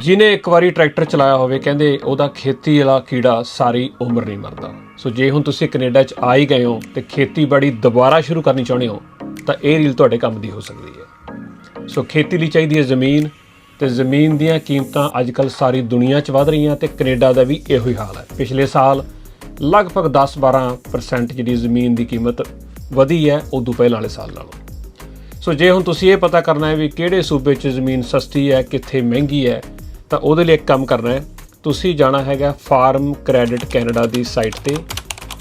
ਜਿਹਨੇ ਇੱਕ ਵਾਰੀ ਟਰੈਕਟਰ ਚਲਾਇਆ ਹੋਵੇ, ਕਹਿੰਦੇ ਉਹਦਾ ਖੇਤੀ ਵਾਲਾ ਕੀੜਾ ਸਾਰੀ ਉਮਰ ਨਹੀਂ ਮਰਦਾ। ਸੋ ਜੇ ਹੁਣ ਤੁਸੀਂ ਕੈਨੇਡਾ 'ਚ ਆ ਹੀ ਗਏ ਹੋ ਤੇ ਖੇਤੀਬਾੜੀ ਦੁਬਾਰਾ ਸ਼ੁਰੂ ਕਰਨੀ ਚਾਹੁੰਦੇ ਹੋ, ਤਾਂ ਇਹ ਰੀਲ ਤੁਹਾਡੇ ਕੰਮ ਦੀ ਹੋ ਸਕਦੀ ਹੈ। ਸੋ ਖੇਤੀ ਲਈ ਚਾਹੀਦੀ ਹੈ ਜ਼ਮੀਨ ਤੇ ਜ਼ਮੀਨ ਦੀਆਂ ਕੀਮਤਾਂ ਅੱਜਕੱਲ ਸਾਰੀ ਦੁਨੀਆ 'ਚ ਵਧ ਰਹੀਆਂ ਤੇ ਕੈਨੇਡਾ ਦਾ ਵੀ ਇਹੋ ਹੀ ਹਾਲ ਹੈ। ਪਿਛਲੇ ਸਾਲ ਲਗਭਗ 10-12% ਜਿਹੜੀ ਜ਼ਮੀਨ ਦੀ ਕੀਮਤ ਵਧੀ ਹੈ ਉਦੋਂ ਪਹਿਲਾਂ ਵਾਲੇ ਸਾਲ ਨਾਲੋਂ। ਸੋ ਜੇ ਹੁਣ ਤੁਸੀਂ ਇਹ ਪਤਾ ਕਰਨਾ ਹੈ ਵੀ ਕਿਹੜੇ ਸੂਬੇ 'ਚ ਜ਼ਮੀਨ ਸਸਤੀ ਹੈ, ਕਿੱਥੇ ਮਹਿੰਗੀ ਹੈ ਤਾਂ ਉਹਦੇ ਲਈ ਇੱਕ ਕੰਮ ਕਰਨਾ ਹੈ। ਤੁਸੀਂ ਜਾਣਾ ਹੈਗਾ ਫਾਰਮ ਕ੍ਰੈਡਿਟ ਕੈਨੇਡਾ ਦੀ ਸਾਈਟ ਤੇ।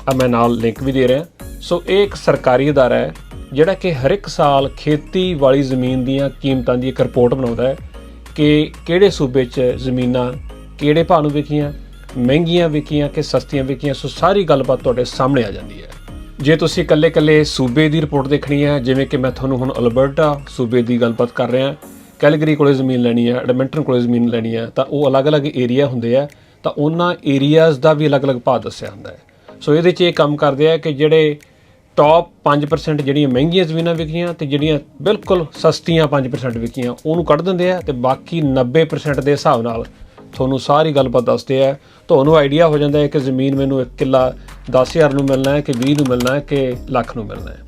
ਆ ਮੈਂ ਨਾਲ ਲਿੰਕ ਵੀ ਦੇ ਰਿਹਾ। ਸੋ ਇਹ ਇੱਕ ਸਰਕਾਰੀ ਅਦਾਰਾ ਹੈ, ਜਿਹੜਾ ਕਿ ਹਰ ਇੱਕ ਸਾਲ ਖੇਤੀ ਵਾਲੀ ਜ਼ਮੀਨ ਦੀਆਂ ਕੀਮਤਾਂ ਦੀ ਇੱਕ ਰਿਪੋਰਟ ਬਣਾਉਂਦਾ ਹੈ ਕਿ ਕਿਹੜੇ ਸੂਬੇ 'ਚ ਜ਼ਮੀਨਾਂ ਕਿਹੜੇ ਭਾਅ ਨੂੰ ਵਿਕੀਆਂ, ਮਹਿੰਗੀਆਂ ਵਿਕੀਆਂ ਕਿ ਸਸਤੀਆਂ ਵਿਕੀਆਂ। ਸੋ ਸਾਰੀ ਗੱਲਬਾਤ ਤੁਹਾਡੇ ਸਾਹਮਣੇ ਆ ਜਾਂਦੀ ਹੈ। ਜੇ ਤੁਸੀਂ ਇਕੱਲੇ-ਇਕੱਲੇ ਸੂਬੇ ਦੀ ਰਿਪੋਰਟ ਦੇਖਣੀ ਹੈ, ਜਿਵੇਂ ਕਿ ਮੈਂ ਤੁਹਾਨੂੰ ਹੁਣ ਅਲਬਰਟਾ ਸੂਬੇ ਦੀ ਗੱਲਬਾਤ ਕਰ ਰਿਹਾ ਕੈਲਗਰੀ ਕੋਲੇ ਜ਼ਮੀਨ ਲੈਣੀ ਹੈ ਐਡਮਿੰਟਨ ਕੋਲੇ ਜ਼ਮੀਨ ਲੈਣੀ ਹੈ ਤਾਂ ਉਹ ਅਲੱਗ-ਅਲੱਗ ਏਰੀਆ ਹੁੰਦੇ ਆ, ਤਾਂ ਉਹਨਾਂ ਏਰੀਆਜ਼ ਦਾ ਵੀ ਅਲੱਗ-ਅਲੱਗ ਭਾਅ ਦੱਸਿਆ ਹੁੰਦਾ ਹੈ। ਸੋ ਇਹਦੇ 'ਚ ਇਹ ਕੰਮ ਕਰਦੇ ਆ ਕਿ ਜਿਹੜੇ ਟੌਪ 5% ਜਿਹੜੀਆਂ ਮਹਿੰਗੀਆਂ ਜ਼ਮੀਨਾਂ ਵਿਕੀਆਂ ਤੇ ਜਿਹੜੀਆਂ ਬਿਲਕੁਲ ਸਸਤੀਆਂ 5% ਵਿਕੀਆਂ, ਉਹਨੂੰ ਕੱਢ ਦਿੰਦੇ ਆ ਤੇ ਬਾਕੀ 90% ਦੇ ਹਿਸਾਬ ਨਾਲ ਤੁਹਾਨੂੰ ਸਾਰੀ ਗੱਲਬਾਤ ਦੱਸਦੇ ਆ। ਤੁਹਾਨੂੰ ਆਈਡੀਆ ਹੋ ਜਾਂਦਾ ਹੈ ਕਿ ਜ਼ਮੀਨ ਮੈਨੂੰ 1 ਕਿੱਲਾ 10000 ਨੂੰ ਮਿਲਣਾ ਹੈ ਕਿ 20 ਨੂੰ ਮਿਲਣਾ ਹੈ ਕਿ ਲੱਖ ਨੂੰ ਮਿਲਣਾ ਹੈ।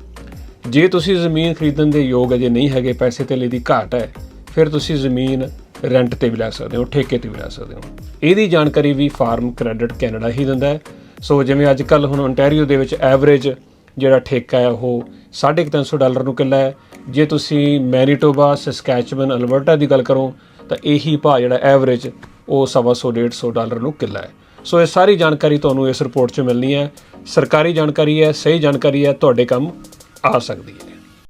ਜੇ ਤੁਸੀਂ ਜ਼ਮੀਨ ਖਰੀਦਣ ਦੇ ਯੋਗ ਅਜੇ ਨਹੀਂ ਹੈਗੇ, ਪੈਸੇ ਤੇ ਦੀ ਘਾਟ ਹੈ ਫਿਰ ਤੁਸੀਂ ਜ਼ਮੀਨ ਰੈਂਟ ਤੇ ਵੀ ਲੈ ਸਕਦੇ ਹੋ, ਠੇਕੇ ਤੇ ਵੀ ਲੈ ਸਕਦੇ ਹੋ। ਇਹਦੀ ਜਾਣਕਾਰੀ ਵੀ ਫਾਰਮ ਕ੍ਰੈਡਿਟ ਕੈਨੇਡਾ ਹੀ ਦਿੰਦਾ ਹੈ। ਸੋ ਜਿਵੇਂ ਅੱਜ ਕੱਲ ਹੁਣ ontario ਦੇ ਵਿੱਚ ਐਵਰੇਜ ਜਿਹੜਾ ਠੇਕਾ ਹੈ, ਉਹ 350 ਡਾਲਰ ਨੂੰ ਕਿੱਲਾ ਹੈ। ਜੇ ਤੁਸੀਂ ਮੈਨੀਟੋਬਾ ਸਸਕੈਚਮਨ ਅਲਬਰਟਾ ਦੀ ਗੱਲ ਕਰੋ, ਤਾਂ ਇਹੀ ਭਾਅ ਜਿਹੜਾ ਐਵਰੇਜ ਉਹ ਸਵਾ ਸੌ 150 ਡਾਲਰ ਨੂੰ ਕਿੱਲਾ ਹੈ। ਸੋ ਇਹ ਸਾਰੀ ਜਾਣਕਾਰੀ ਤੁਹਾਨੂੰ ਇਸ ਰਿਪੋਰਟ 'ਚ ਮਿਲਣੀ ਹੈ। ਸਰਕਾਰੀ ਜਾਣਕਾਰੀ ਹੈ, ਸਹੀ ਜਾਣਕਾਰੀ ਹੈ, ਤੁਹਾਡੇ ਕੰਮ ਆ ਸਕਦੀ ਹੈ।